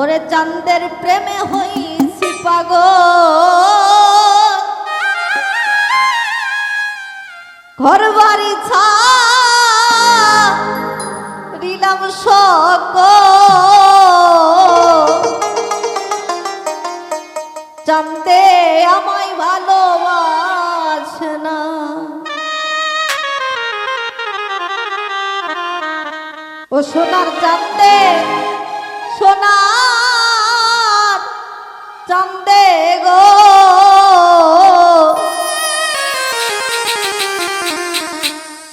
ওরে চাঁদের প্রেমে হইছি পাগ ঘর বাড়ি ছাড়িলাম শক। চান্দে আমায় ভালোবাসে না। ও সোনার চান্দে চান্দে গো।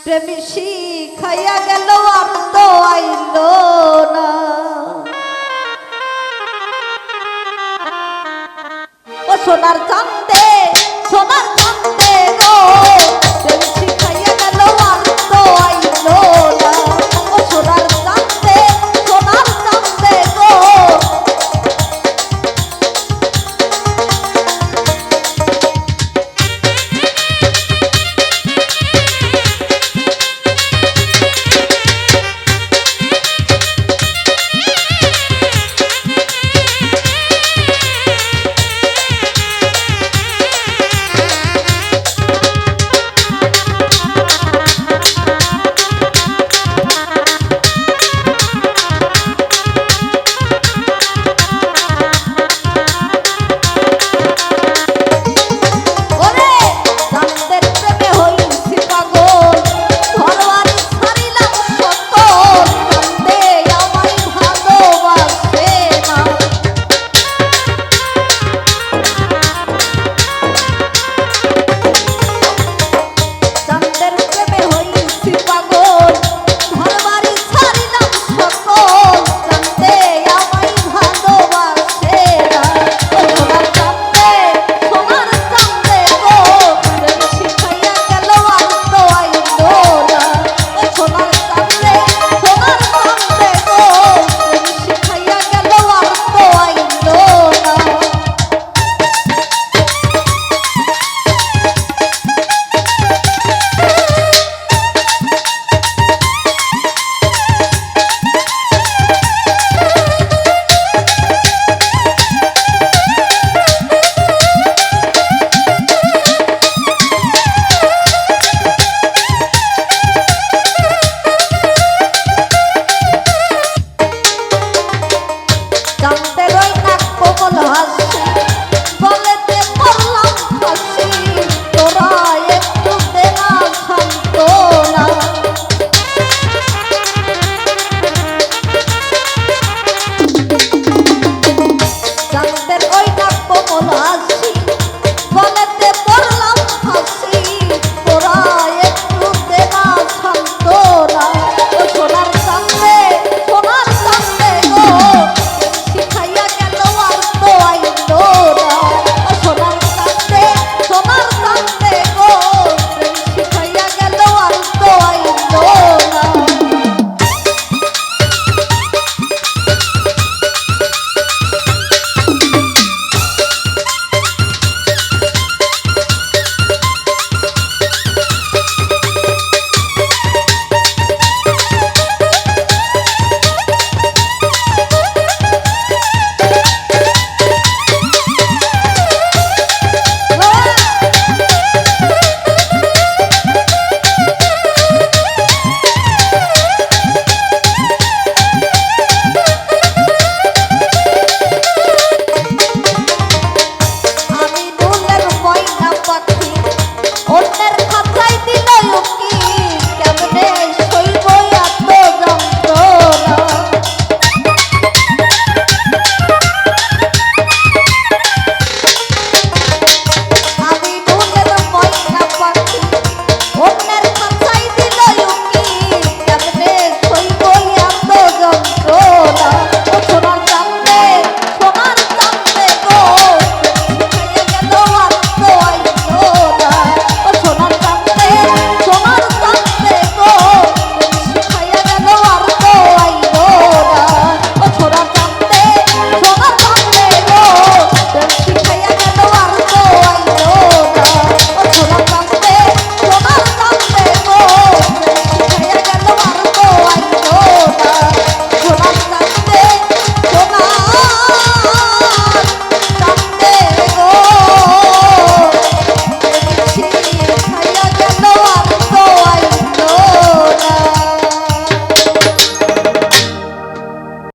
প্রেমী শিখাইয়া গেল আর তো আইল না। ও সোনার চান্দে সোনার চান্দে